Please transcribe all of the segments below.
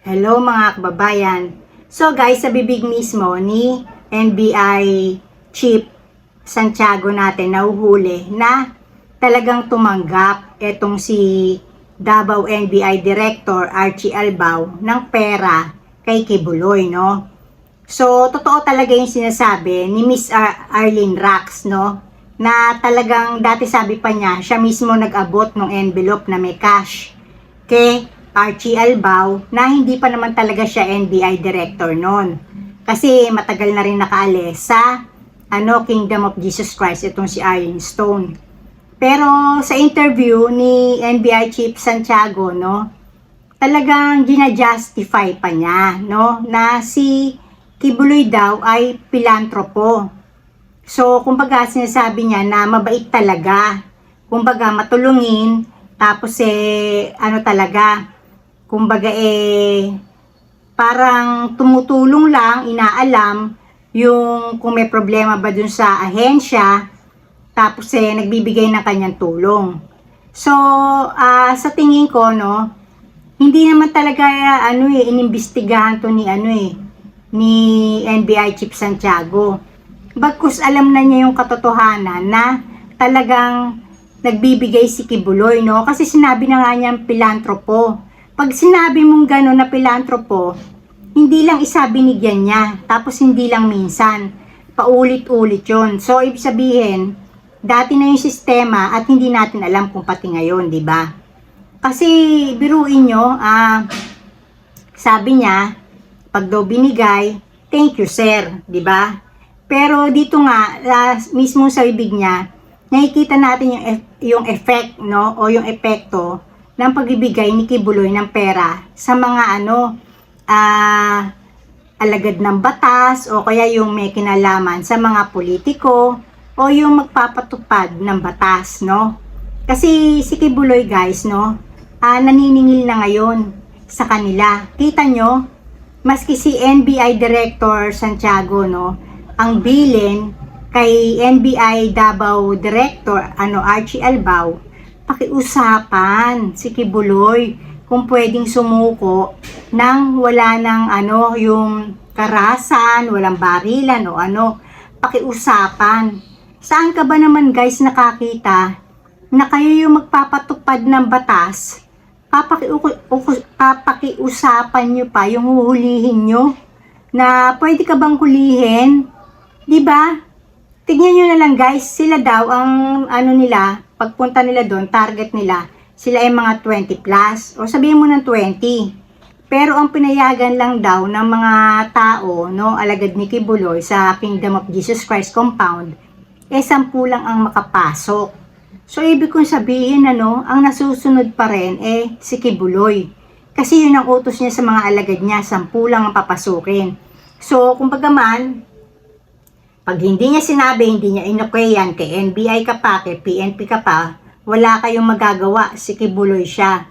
Hello mga kababayan. So guys, sa bibig mismo ni NBI Chief Santiago natin nahuhuli na talagang tumanggap etong si Davao NBI Director Archie Albao ng pera kay Kibuloy, no? So, totoo talaga yung sinasabi ni Miss Ar- Arlene Rax, no? Na talagang dati sabi pa niya, siya mismo nag-abot ng envelope na may cash kay Archie Albao na hindi pa naman talaga siya NBI director noon. Kasi matagal na rin nakaalis sa ano, Kingdom of Jesus Christ itong si Arlene Stone. Pero sa interview ni NBI Chief Santiago, no, talagang gina-justify pa niya, no, na si Kibuloy daw ay pilantropo. So, kumbaga sinasabi niya na mabait talaga. Kumbaga matulungin, tapos eh, ano talaga, kumbaga eh, parang tumutulong lang, inaalam, yung kung may problema ba dun sa ahensya, tapos eh, nagbibigay ng kanyang tulong. So, ah, sa tingin ko, no, hindi naman talaga, ano eh, inimbestigahan to ni, ano eh, ni NBI Chief Santiago. Bagkus alam na niya yung katotohanan na talagang nagbibigay si Kibuloy, no? Kasi sinabi na nga niyang pilantropo. Pag sinabi mong gano'n na pilantropo, hindi lang isa binigyan niya, tapos hindi lang minsan. Paulit-ulit yon. So, ibig sabihin, dati na yung sistema at hindi natin alam kung pati ngayon, di ba? Kasi, biruin nyo, ah, sabi niya, pag daw binigay, thank you sir, di ba? Pero dito nga, last, mismo sa ibig niya, nakikita natin yung, e- yung effect, no? O yung epekto ng pagbibigay ni Kibuloy ng pera sa mga ano, ah, alagad ng batas o kaya yung may kinalaman sa mga politiko o yung magpapatupad ng batas, no? Kasi si Kibuloy guys, no, ah, naniningil na ngayon sa kanila. Kita nyo, maski si NBI Director Santiago, no, ang bilin kay NBI Davao Director, ano, Archie Albao, pakiusapan si Kibuloy kung pwedeng sumuko nang wala ng ano, yung karasan, walang barilan o ano, pakiusapan. Saan ka ba naman guys nakakita na kayo yung magpapatupad ng batas, papakiusapan nyo pa yung huhulihin nyo na pwede ka bang hulihin? Ba? Tignan nyo na lang guys, sila daw ang ano nila, pagpunta nila doon, target nila, sila ay mga 20 plus o sabihin mo ng 20. Pero ang pinayagan lang daw ng mga tao, no, alagad ni Kibuloy sa Kingdom of Jesus Christ compound, eh sampu lang ang makapasok. So, ibig kong sabihin, ano, ang nasusunod pa rin, eh, si Kibuloy. Kasi yun ang utos niya sa mga alagad niya, sampu lang ang papasukin. So, kumbaga man, pag hindi niya sinabi, hindi niya inukayan, kay NBI ka pa, kay PNP ka pa, wala kayong magagawa, si Kibuloy siya.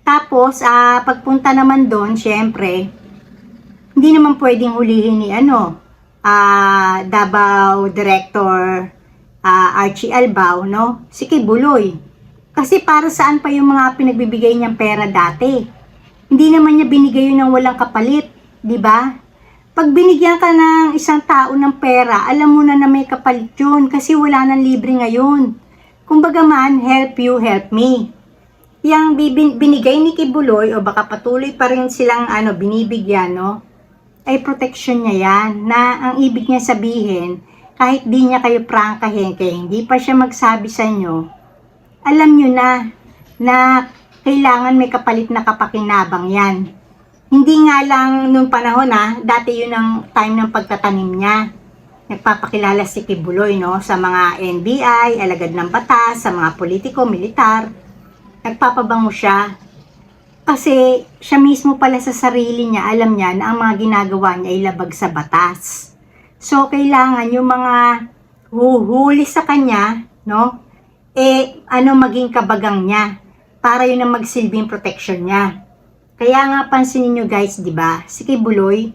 Tapos, ah, pagpunta naman doon, syempre, hindi naman pwedeng hulihin ni ano, ah, Davao Director ah, Archie Albao, no? Si Kibuloy. Kasi para saan pa yung mga pinagbibigay niyang pera dati? Hindi naman niya binigay yun ng walang kapalit, di ba? Pag binigyan ka ng isang tao ng pera, alam mo na na may kapalit yun kasi wala nang libre ngayon. Kumbaga man, help you, help me. Yang binigay ni Kibuloy o baka patuloy pa rin silang ano, binibigyan, no? Ay protection niya yan na ang ibig niya sabihin, kahit di niya kayo prangkahin, kaya hindi pa siya magsabi sa inyo, alam niyo na na kailangan may kapalit na kapakinabang yan. Hindi nga lang nung panahon na, dati yun ang time ng pagtatanim niya. Nagpapakilala si Kibuloy no, sa mga NBI, alagad ng batas, sa mga politiko, militar. Nagpapabango siya. Kasi siya mismo pala sa sarili niya, alam niya na ang mga ginagawa niya ay labag sa batas. So, kailangan yung mga huhuli sa kanya, no, eh, ano maging kabagang niya para yun ang magsilbing protection niya. Kaya nga pansinin nyo guys, di ba? Si Kibuloy,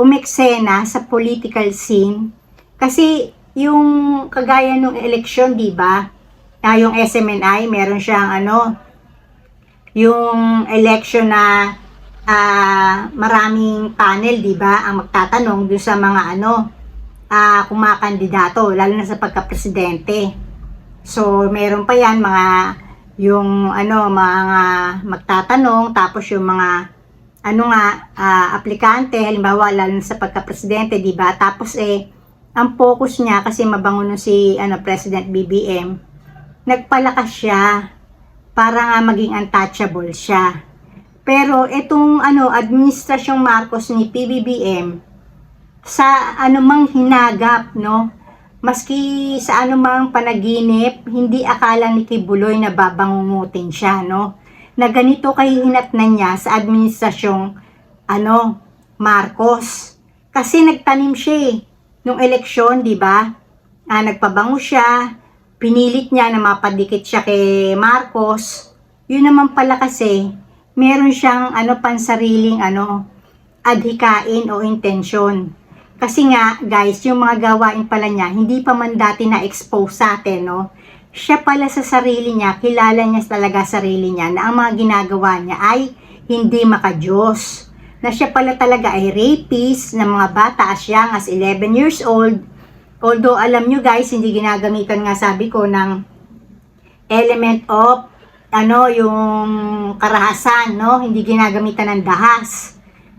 umeksena sa political scene kasi yung kagaya nung eleksyon, di ba? Na yung SMNI, meron siyang ano, yung election na ah, maraming panel, di ba, ang magtatanong dun sa mga ano, ah, kumakandidato, lalo na sa pagka-presidente. So, meron pa yan mga yung ano mga magtatanong tapos yung mga ano nga ah, aplikante halimbawa lalo sa pagka-presidente, di ba? Tapos eh ang focus niya kasi mabango nun si ano President BBM nagpalakas siya para nga maging untouchable siya. Pero itong ano administrasyong Marcos ni PBBM sa anumang hinagap, no? Maski sa anumang panaginip, hindi akala ni Kibuloy na babangungutin siya, no? Na ganito kahihinat na niya sa administrasyong ano, Marcos. Kasi nagtanim siya eh, nung eleksyon, di ba? Ah, nagpabango siya, pinilit niya na mapadikit siya kay Marcos. Yun naman pala kasi, meron siyang ano pansariling ano, adhikain o intensyon. Kasi nga, guys, yung mga gawain pala niya, hindi pa man dati na-expose sa atin, no? Siya pala sa sarili niya, kilala niya talaga sarili niya na ang mga ginagawa niya ay hindi makajos. Na siya pala talaga ay rapist ng mga bata as young as 11 years old. Although, alam nyo guys, hindi ginagamitan nga sabi ko ng element of ano, yung karahasan, no? Hindi ginagamitan ng dahas.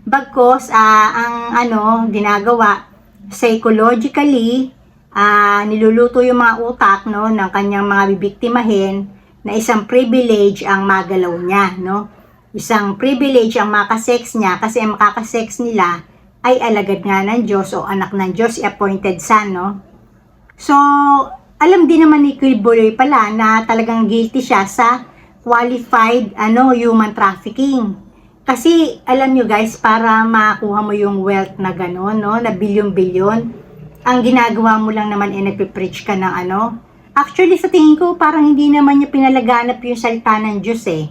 Bagkos, ah, ang ano, ginagawa, psychologically, ah, niluluto yung mga utak, no, ng kanyang mga bibiktimahin na isang privilege ang magalaw niya, no? Isang privilege ang makasex niya kasi ang makakasex nila ay alagad nga ng Diyos o anak ng Diyos, appointed son, no? So, alam din naman ni Kilboy pala na talagang guilty siya sa qualified ano human trafficking. Kasi alam nyo guys, para makuha mo yung wealth na gano'n, no, na bilyon-bilyon, ang ginagawa mo lang naman ay nagpipreach ka ng ano. Actually, sa tingin ko, parang hindi naman niya pinalaganap yung salita ng Diyos eh.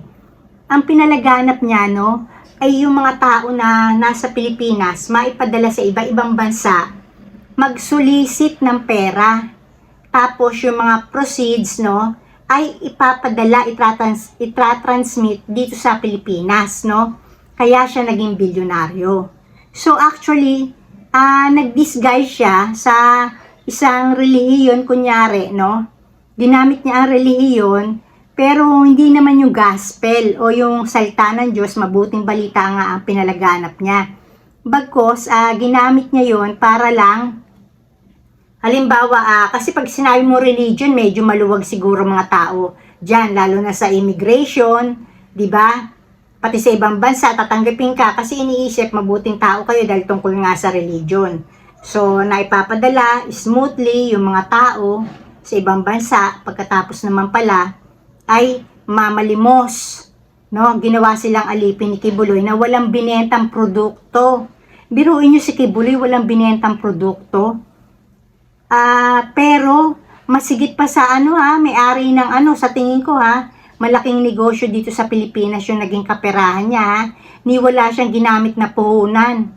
Ang pinalaganap niya, no, ay yung mga tao na nasa Pilipinas, maipadala sa iba-ibang bansa, magsulisit ng pera. Tapos yung mga proceeds, no, ay ipapadala, itratrans, itratransmit dito sa Pilipinas, no? Kaya siya naging bilyonaryo. So actually, ah nag-disguise siya sa isang relihiyon kunyari, no? Ginamit niya ang relihiyon, pero hindi naman yung gospel o yung salita ng Diyos, mabuting balita nga ang pinalaganap niya. Bagkos, ah, ginamit niya yon para lang Halimbawa, ah, kasi pag sinabi mo religion, medyo maluwag siguro mga tao dyan, lalo na sa immigration, di ba? Pati sa ibang bansa, tatanggapin ka kasi iniisip mabuting tao kayo dahil tungkol nga sa religion. So, naipapadala smoothly yung mga tao sa ibang bansa, pagkatapos naman pala, ay mamalimos. No? Ginawa silang alipin ni Kibuloy na walang binentang produkto. Biruin nyo si Kibuloy, walang binentang produkto. Ah, pero masigit pa sa ano ha, may-ari ng ano sa tingin ko ha, malaking negosyo dito sa Pilipinas yung naging kaperahan niya ha. Ni wala siyang ginamit na puhunan.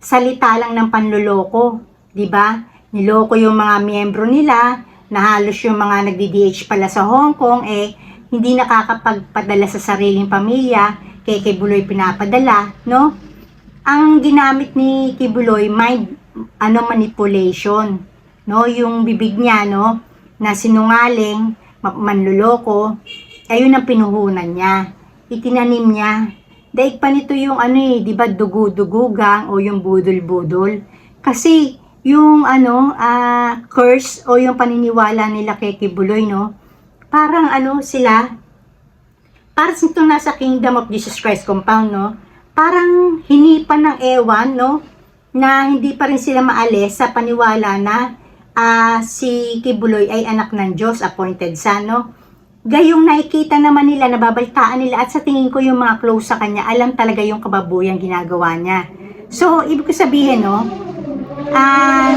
Salita lang ng panloloko, 'di ba? Niloko yung mga miyembro nila, na halos yung mga nagdi-DH pala sa Hong Kong eh hindi nakakapagpadala sa sariling pamilya, kay Kibuloy pinapadala, no? Ang ginamit ni Kibuloy mind ano manipulation no, yung bibig niya, no, na sinungaling, ma- manluloko, ayun ang pinuhunan niya. Itinanim niya. Daig pa nito yung ano eh, di ba, dugu-dugugang o yung budol-budol. Kasi, yung ano, ah, curse o yung paniniwala nila kay Kibuloy, no, parang ano sila, parang itong nasa Kingdom of Jesus Christ compound, no, parang hinipan ng ewan, no, na hindi pa rin sila maalis sa paniwala na ah, si Kibuloy ay anak ng Diyos, appointed son, no? Gayong nakikita naman nila, nababaltaan nila, at sa tingin ko yung mga close sa kanya, alam talaga yung kababuyang ginagawa niya. So, ibig ko sabihin, no, ah,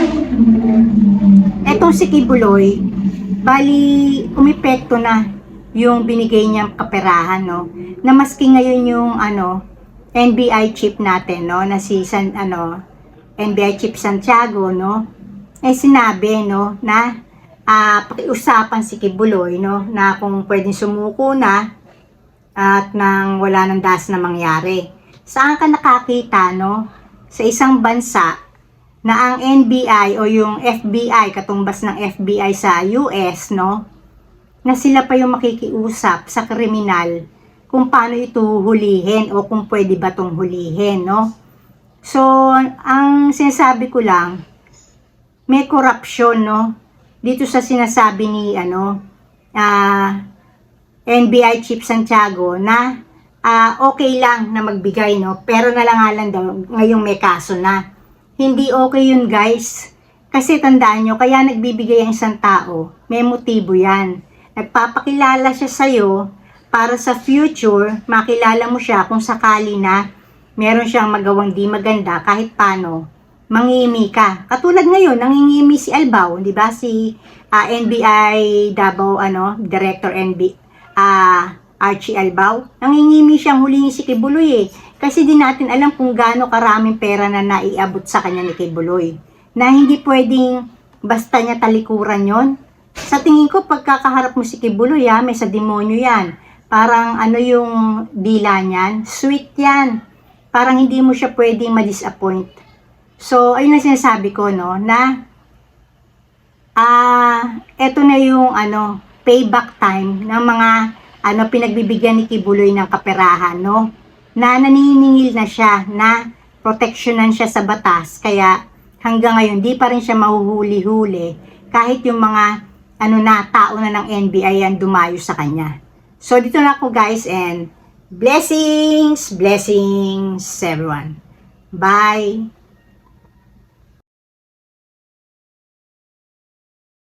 etong si Kibuloy, bali, umipekto na yung binigay niyang kaperahan, no, na maski ngayon yung, ano, NBI chip natin, no, na si San, ano, NBI chip Santiago, no, eh sinabi no na ah pakiusapan si Kibuloy no na kung pwedeng sumuko na at nang wala nang das na mangyari. saan ka nakakita, no? Sa isang bansa na ang NBI o yung FBI, katumbas ng FBI sa US, no? Na sila pa yung makikiusap sa kriminal kung paano ito hulihin o kung pwede ba itong hulihin, no? So, ang sinasabi ko lang, may corruption, no? Dito sa sinasabi ni, ano, ah, NBI Chief Santiago na ah, okay lang na magbigay, no? Pero nalangalan daw, ngayong may kaso na. Hindi okay yun, guys. Kasi tandaan nyo, kaya nagbibigay ang isang tao, may motibo yan. Nagpapakilala siya sa'yo para sa future, makilala mo siya kung sakali na meron siyang magawang di maganda kahit paano, mangimi ka. Katulad ngayon, nangingimi si Albaw, di ba? Si ah, NBI Davao, ano, Director NB, ah, Archie Albaw. Nangingimi siyang hulingi si Kibuloy eh. Kasi di natin alam kung gaano karaming pera na naiabot sa kanya ni Kibuloy. Na hindi pwedeng basta niya talikuran yon. Sa tingin ko, pagkakaharap mo si Kibuloy ha, may sa demonyo yan. Parang ano yung dila niyan? Sweet yan. Parang hindi mo siya pwedeng ma-disappoint. So, ayun na sinasabi ko, no, na ah, eto na yung ano, payback time ng mga ano pinagbibigyan ni Kibuloy ng kaperahan, no? Na naniningil na siya na proteksyonan siya sa batas kaya hanggang ngayon di pa rin siya mahuhuli-huli kahit yung mga ano na tao na ng NBI yan dumayo sa kanya. So dito na ako guys and blessings, blessings everyone. Bye.